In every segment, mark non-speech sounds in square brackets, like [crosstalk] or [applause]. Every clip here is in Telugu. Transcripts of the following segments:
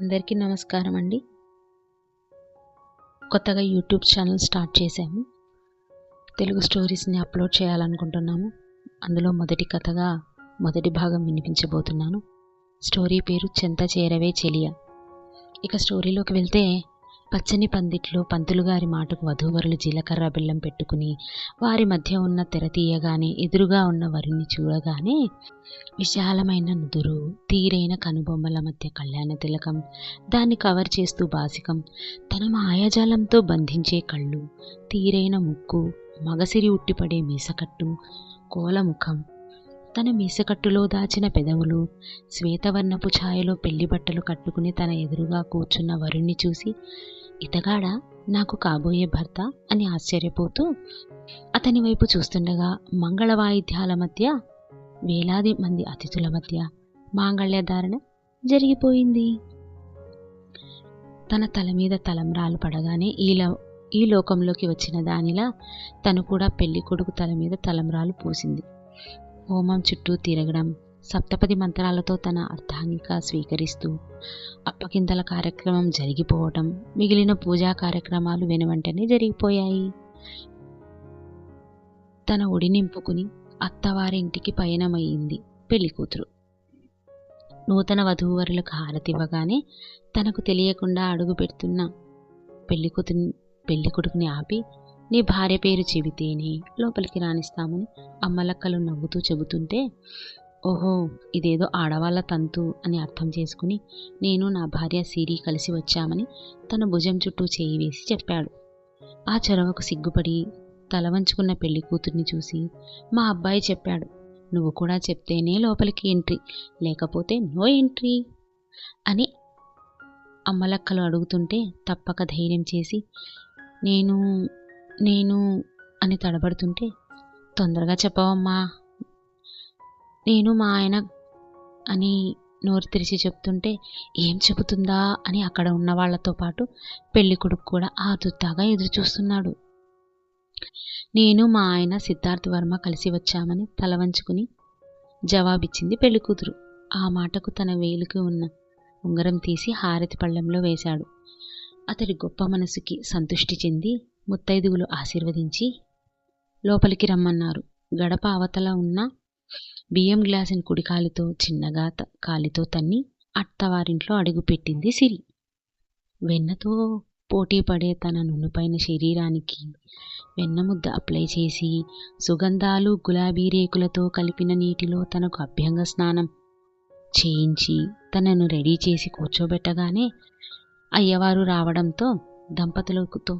అందరికీ నమస్కారం అండి. కొత్తగా యూట్యూబ్ ఛానల్ స్టార్ట్ చేశాము. తెలుగు స్టోరీస్ని అప్లోడ్ చేయాలనుకుంటున్నాము. అందులో మొదటి కథగా మొదటి భాగం వినిపించబోతున్నాను. స్టోరీ పేరు చెంత చేరవే చెలియ. ఇక స్టోరీలోకి వెళ్తే పచ్చని పందిట్లో పంతులుగారి మాటకు వధూవరులు జీలకర్ర బెల్లం పెట్టుకుని వారి మధ్య ఉన్న తెర తీయగానే ఎదురుగా ఉన్న వరిని చూడగానే విశాలమైన నుదురు తీరైన కనుబొమ్మల మధ్య కళ్యాణ తిలకం దాన్ని కవర్ చేస్తూ బాసికం తన మాయాజాలంతో బంధించే కళ్ళు తీరైన ముక్కు మగసిరి ఉట్టిపడే మీసకట్టు కోలముఖం తన మీసకట్టులో దాచిన పెదవులు శ్వేతవర్ణపు ఛాయలో పెళ్ళి బట్టలు కట్టుకుని తన ఎదురుగా కూర్చున్న వరుణ్ణి చూసి ఇతగాడ నాకు కాబోయే భర్త అని ఆశ్చర్యపోతూ అతని వైపు చూస్తుండగా మంగళ వాయిద్యాల మధ్య వేలాది మంది అతిథుల మధ్య మాంగళ్య ధారణ జరిగిపోయింది. తన తల మీద తలంబ్రాలు పడగానే ఈలో ఈ లోకంలోకి వచ్చిన దానిలా తను కూడా పెళ్ళి కొడుకు తల మీద తలంబ్రాలు పూసింది. హోమం చుట్టూ తిరగడం సప్తపది మంత్రాలతో తన అర్ధాంగిక స్వీకరిస్తూ అప్పకింతల కార్యక్రమం జరిగిపోవటం మిగిలిన పూజా కార్యక్రమాలు వెనువెంటనే జరిగిపోయాయి. తన ఒడి నింపుకుని అత్తవారింటికి పయనమయ్యింది పెళ్ళి కూతురు. నూతన వధూవరులకు హారతివ్వగానే తనకు తెలియకుండా అడుగు పెడుతున్న పెళ్ళికూతుని పెళ్ళి కొడుకుని ఆపి నీ భార్య పేరు చెబితేనే లోపలికి రాణిస్తామని అమ్మలక్కలు నవ్వుతూ చెబుతుంటే ఓహో ఇదేదో ఆడవాళ్ళ తంతు అని అర్థం చేసుకుని నేను నా భార్య సిరి కలిసి వచ్చామని తన భుజం చుట్టూ చేయి వేసి చెప్పాడు. ఆ చొరవకు సిగ్గుపడి తల వంచుకున్న పెళ్ళి కూతుర్ని చూసి మా అబ్బాయి చెప్పాడు నువ్వు కూడా చెప్తేనే లోపలికి ఎంట్రీ లేకపోతే నో ఎంట్రీ అని అమ్మలక్కలు అడుగుతుంటే తప్పక ధైర్యం చేసి నేను నేను అని తడబడుతుంటే తొందరగా చెప్పవమ్మా నేను మా ఆయన అని నోరు తెరిచి చెప్తుంటే ఏం చెబుతుందా? అని అక్కడ ఉన్న వాళ్ళతో పాటు పెళ్ళి కొడుకు కూడా ఆదుర్దాగా ఎదురు చూస్తున్నాడు. నేను మా ఆయన సిద్ధార్థ్ వర్మ కలిసి వచ్చామని తల వంచుకుని జవాబిచ్చింది పెళ్ళి కూతురు. ఆ మాటకు తన వేలుకి ఉన్న ఉంగరం తీసి హారతి పళ్ళెంలో వేశాడు. అతడి గొప్ప మనసుకి సంతుష్టి చెంది ముత్తైదువులు ఆశీర్వదించి లోపలికి రమ్మన్నారు. గడప అవతల ఉన్న బియ్యం గ్లాసుని కుడి కాలితో చిన్నగా త- కాలితో తన్ని అత్తవారింట్లో అడుగుపెట్టింది సిరి. వెన్నతో పోటీ పడే తన నునుపైన శరీరానికి వెన్న ముద్ద అప్లై చేసి సుగంధాలు గులాబీ రేకులతో కలిపిన నీటిలో తనకు అభ్యంగ స్నానం చేయించి తనను రెడీ చేసి కూర్చోబెట్టగానే అయ్యవారు రావడంతో దంపతులతో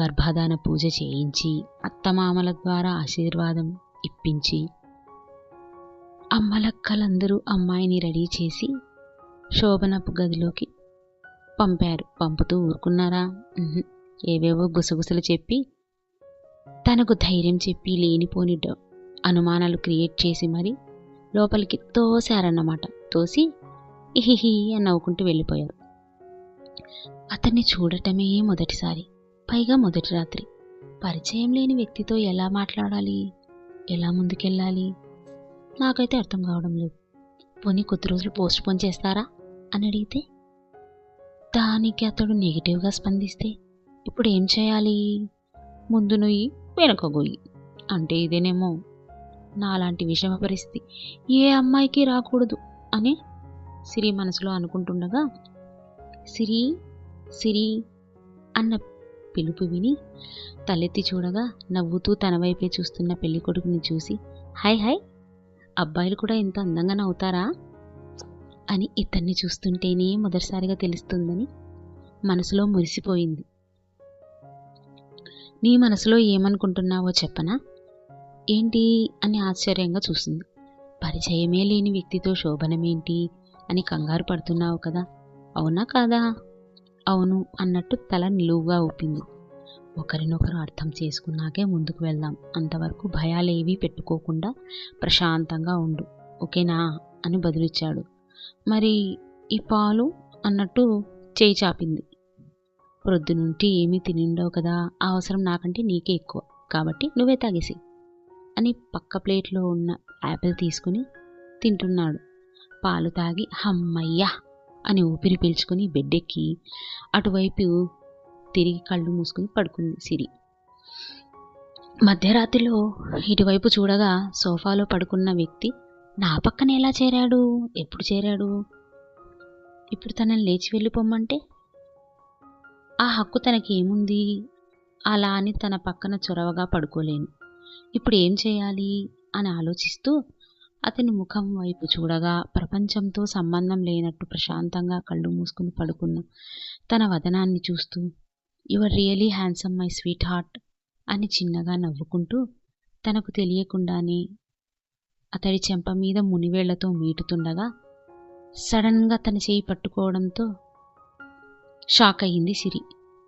గర్భాధాన పూజ చేయించి అత్తమామల ద్వారా ఆశీర్వాదం ఇప్పించి అమ్మలక్కలందరూ అమ్మాయిని రెడీ చేసి శోభనపు గదిలోకి పంపారు. పంపుతూ ఊరుకున్నారా? ఏవేవో గుసగుసలు చెప్పి తనకు ధైర్యం చెప్పి లేనిపోని అనుమానాలు క్రియేట్ చేసి మరి లోపలికి తోశారన్నమాట. తోసి ఇహిహి అని నవ్వుకుంటూ వెళ్ళిపోయారు. అతన్ని చూడటమే మొదటిసారి. పైగా మొదటి రాత్రి. పరిచయం లేని వ్యక్తితో ఎలా మాట్లాడాలి? ఎలా ముందుకెళ్ళాలి? నాకైతే అర్థం కావడం లేదు. పోనీ కొద్ది రోజులు పోస్ట్ పోన్ చేస్తారా? అని అడిగితే దానికి అతడు నెగిటివ్గా స్పందిస్తే ఇప్పుడు ఏం చేయాలి? ముందు నుయ్యి వెనక గొయ్యి. అంటే ఇదేనేమో నాలాంటి విషమ పరిస్థితి. ఏ అమ్మాయికి రాకూడదు అని సిరి మనసులో అనుకుంటుండగా సిరి సిరి అన్న పిలుపు విని తలెత్తి చూడగా నవ్వుతూ తన వైపే చూస్తున్న పెళ్ళి కొడుకుని చూసి హాయ్ హాయ్ అబ్బాయిలు కూడా ఇంత అందంగా నవ్వుతారా అని ఇతన్ని చూస్తుంటేనే మొదటిసారిగా తెలుస్తుందని మనసులో మురిసిపోయింది. నీ మనసులో ఏమనుకుంటున్నావో చెప్పనా? ఏంటి? అని ఆశ్చర్యంగా చూసింది. పరిచయమే లేని వ్యక్తితో శోభనమేంటి? అని కంగారు పడుతున్నావు కదా. అవునా కాదా? అవును అన్నట్టు తల నిలువుగా ఊపింది. ఒకరినొకరు అర్థం చేసుకున్నాకే ముందుకు వెళ్దాం. అంతవరకు భయాలేవీ పెట్టుకోకుండా ప్రశాంతంగా ఉండు. ఓకేనా? అని బదులిచ్చాడు. మరి ఈ పాలు అన్నట్టు చేయి చాపింది. ప్రొద్దు ఏమీ తినిండవు కదా. ఆ అవసరం నాకంటే నీకే ఎక్కువ. కాబట్టి నువ్వే తాగేసి అని పక్క ప్లేట్లో ఉన్న యాపిల్ తీసుకుని తింటున్నాడు. పాలు తాగి హమ్మయ్యా అని ఊపిరి పీల్చుకుని బెడ్డెక్కి అటువైపు తిరిగి కళ్ళు మూసుకుని పడుకుంది సిరి. మధ్యరాత్రిలో ఇటువైపు చూడగా సోఫాలో పడుకున్న వ్యక్తి నా పక్కన ఎలా చేరాడు? ఎప్పుడు చేరాడు? ఇప్పుడు తనని లేచి వెళ్ళిపోమ్మంటే? ఆ హక్కు తనకి ఏముంది అలా అని తన పక్కన చొరవగా పడుకోలేను. ఇప్పుడు ఏం చేయాలి? అని ఆలోచిస్తూ అతని ముఖం వైపు చూడగా ప్రపంచంతో సంబంధం లేనట్టు ప్రశాంతంగా కళ్ళు మూసుకుని పడుకున్న తన వదనాన్ని చూస్తూ your really handsome my sweetheart అని చిన్నగా నవ్వుకుంటూ తనకు తెలియకుండానే అతడి చెంప మీద మునివేళ్ళతో మీటుతుండగా సడన్గా తన చేయి పట్టుకోవడంతో షాక్ అయ్యింది సిరి.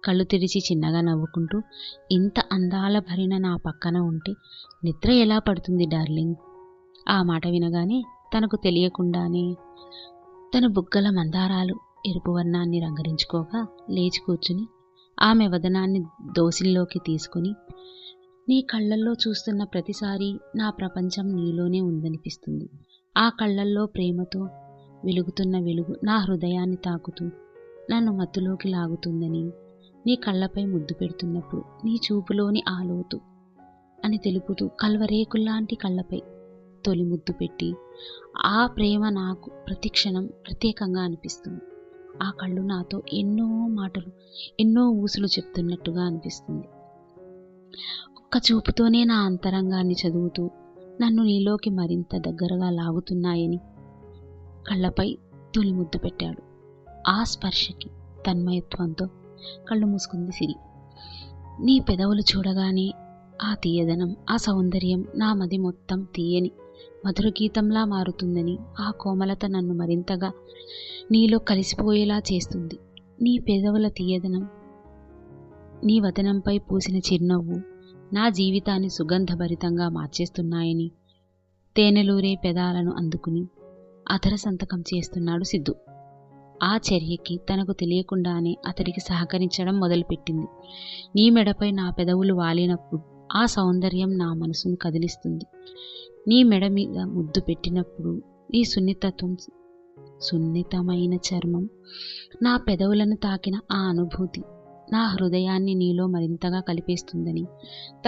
కళ్ళు తెరిచి చిన్నగా నవ్వుకుంటూ ఇంత అందాల భరిన నా పక్కన ఉంటే నిద్ర ఎలా పడుతుంది డార్లింగ్? ఆ మాట వినగానే తనకు తెలియకుండానే తన బుగ్గల మందారాలు ఎరుపు వర్ణాన్ని రంగరించుకోగా లేచి కూర్చుని ఆమె వదనాన్ని దోసిల్లోకి తీసుకుని నీ కళ్ళల్లో చూస్తున్న ప్రతిసారి నా ప్రపంచం నీలోనే ఉందనిపిస్తుంది. ఆ కళ్ళల్లో ప్రేమతో వెలుగుతున్న వెలుగు నా హృదయాన్ని తాకుతూ నన్ను మత్తులోకి లాగుతుందని నీ కళ్ళపై ముద్దు పెడుతున్నప్పుడు నీ చూపులోని ఆలోతు అని తెలుపుతూ కల్వరేకుల్లాంటి కళ్ళపై తొలి ముద్దు పెట్టి ఆ ప్రేమ నాకు ప్రతిక్షణం ప్రత్యేకంగా అనిపిస్తుంది. ఆ కళ్ళు నాతో ఎన్నో మాటలు ఎన్నో ఊసులు చెప్తున్నట్టుగా అనిపిస్తుంది. ఒక్క చూపుతోనే నా అంతరంగాన్ని చదువుతూ నన్ను నీలోకి మరింత దగ్గరగా లాగుతున్నాయని కళ్ళపై తొలి ముద్దు పెట్టాడు. ఆ స్పర్శకి తన్మయత్వంతో కళ్ళు మూసుకుంది సిరి. నీ పెదవులు చూడగానే ఆ తీయదనం ఆ సౌందర్యం నా మది మొత్తం తీయని మధుర గీతంలా మారుతుందని ఆ కోమలత నన్ను మరింతగా నీలో కలిసిపోయేలా చేస్తుంది. నీ పెదవుల తీయదనం నీ వదనంపై పూసిన చిరునవ్వు నా జీవితాన్ని సుగంధభరితంగా మార్చేస్తున్నాయని తేనెలూరే పెదాలను అందుకుని అధర సంతకం చేస్తున్నాడు సిద్ధు. ఆ చర్యకి తనకు తెలియకుండానే అతడికి సహకరించడం మొదలుపెట్టింది. నీ మెడపై నా పెదవులు వాలినప్పుడు ఆ సౌందర్యం నా మనసును కదిలిస్తుంది. నీ మెడ మీద ముద్దు పెట్టినప్పుడు నీ సున్నితత్వం సున్నితమైన చర్మం నా పెదవులను తాకిన ఆ అనుభూతి నా హృదయాన్ని నీలో మరింతగా కలిపేస్తుందని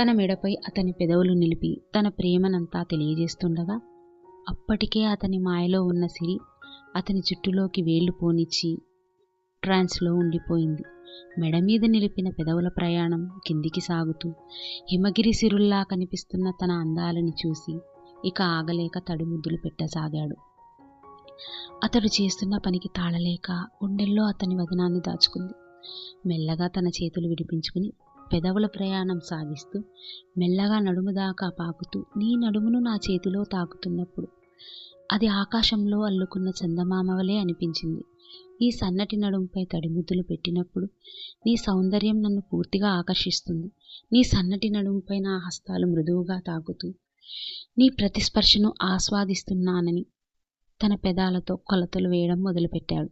తన మెడపై అతని పెదవులు నిలిపి తన ప్రేమనంతా తెలియజేస్తుండగా అప్పటికే అతని మాయలో ఉన్న సిరి అతని జుట్టులోకి వేళ్ళు పోనిచ్చి ట్రాన్స్లో ఉండిపోయింది. మెడ మీద నిలిపిన పెదవుల ప్రయాణం కిందికి సాగుతూ హిమగిరి సిరుల్లా కనిపిస్తున్న తన అందాలని చూసి ఇక ఆగలేక తడిముద్దులు పెట్టసాగాడు. అతడు చేస్తున్న పనికి తాళలేక గుండెల్లో అతని వదనాన్ని దాచుకుంది. మెల్లగా తన చేతులు విడిపించుకుని పెదవుల ప్రయాణం సాగిస్తూ మెల్లగా నడుము దాకా పాకుతూ నీ నడుమును నా చేతిలో తాకుతున్నప్పుడు అది ఆకాశంలో అల్లుకున్న చందమామవలే అనిపించింది. నీ సన్నటి నడుముపై తడిముద్దులు పెట్టినప్పుడు నీ సౌందర్యం నన్ను పూర్తిగా ఆకర్షిస్తుంది. నీ సన్నటి నడుముపై నా హస్తాలు మృదువుగా తాకుతూ నీ ప్రతిస్పర్శను ఆస్వాదిస్తున్నానని తన పెదాలతో కొలతలు వేయడం మొదలుపెట్టాడు.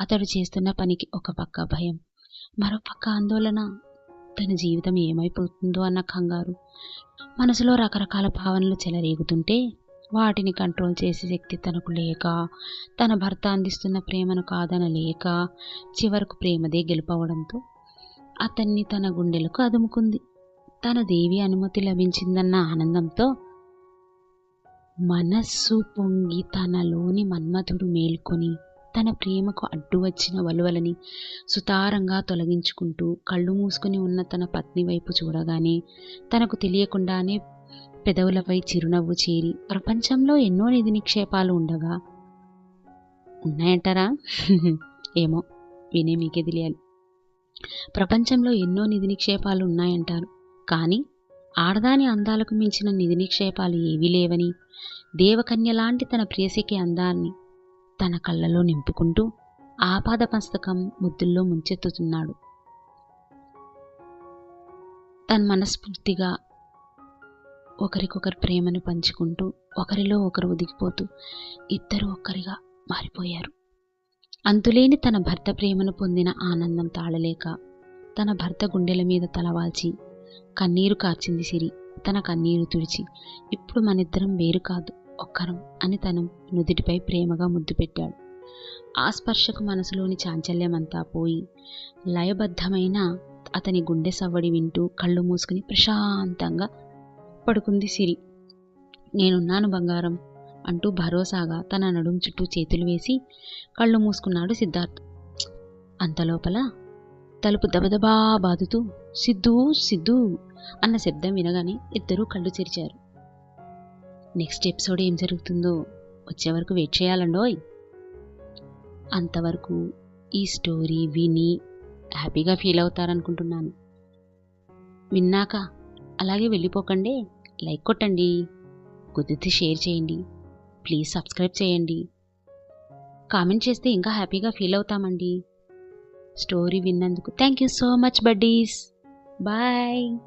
అతడు చేస్తున్న పనికి ఒక పక్క భయం. మరో పక్క ఆందోళన తన జీవితం ఏమైపోతుందో అన్న కంగారు. మనసులో రకరకాల భావనలు చెలరేగుతుంటే వాటిని కంట్రోల్ చేసే శక్తి తనకు లేక తన భర్త అందిస్తున్న ప్రేమను కాదనలేక చివరకు ప్రేమదే గెలుపవడంతో అతన్ని తన గుండెలకు అదుముకుంది. తన దేవి అనుమతి లభించిందన్న ఆనందంతో మనస్సు పొంగి తనలోని మన్మథుడు మేల్కొని తన ప్రేమకు అడ్డు వచ్చిన వలువలని సుతారంగా తొలగించుకుంటూ కళ్ళు మూసుకుని ఉన్న తన పత్ని వైపు చూడగానే తనకు తెలియకుండానే పెదవులపై చిరునవ్వు చేరి ప్రపంచంలో ఎన్నో నిధి నిక్షేపాలు ఉండగా? ఉన్నాయంటారా? [laughs] ఏమో వినే మీకే తెలియాలి. ప్రపంచంలో ఎన్నో నిధి నిక్షేపాలు ఉన్నాయంటారు. కానీ ఆడదాని అందాలకు మించిన నిధి నిక్షేపాలు ఏవీ లేవని దేవకన్య లాంటి తన ప్రియసికి అందాన్ని తన కళ్ళలో నింపుకుంటూ ఆపాద పుస్తకం ముద్దుల్లో ముంచెత్తుతున్నాడు. తన మనస్ఫూర్తిగా ఒకరికొకరు ప్రేమను పంచుకుంటూ ఒకరిలో ఒకరు ఒదిగిపోతూ ఇద్దరు ఒక్కరిగా మారిపోయారు. అంతులేని తన భర్త ప్రేమను పొందిన ఆనందం తాళలేక తన భర్త గుండెల మీద తలవాల్చి కన్నీరు కార్చింది సిరి. తన కన్నీరు తుడిచి ఇప్పుడు మనిద్దరం వేరు కాదు ఒక్కరం అని తన నుదుటిపై ప్రేమగా ముద్దు పెట్టాడు. ఆ స్పర్శకు మనసులోని చాంచల్యమంతా పోయి లయబద్ధమైన అతని గుండె సవ్వడి వింటూ కళ్ళు మూసుకుని ప్రశాంతంగా పడుకుంది సిరి నేనున్నాను బంగారం అంటూ భరోసాగా తన నడుం చుట్టూ చేతులు వేసి కళ్ళు మూసుకున్నాడు సిద్ధార్థ్. అంతలోపల తలుపు దబదబా బాదుతూ సిద్ధూ సిద్ధూ అన్న శబ్దం వినగానే ఇద్దరూ కళ్ళు తెరిచారు. నెక్స్ట్ ఎపిసోడ్ ఏం జరుగుతుందో వచ్చే వరకు వెయిట్ చేయాలండోయ్. అంతవరకు ఈ స్టోరీ విని హ్యాపీగా ఫీల్ అవుతారనుకుంటున్నాను. విన్నాక అలాగే వెళ్ళిపోకండి లైక్ కొట్టండి కుదిరితే షేర్ చేయండి ప్లీజ్ సబ్స్క్రైబ్ చేయండి. కామెంట్ చేస్తే ఇంకా హ్యాపీగా ఫీల్ అవుతామండి. స్టోరీ విన్నందుకు thank you so much buddies. Bye.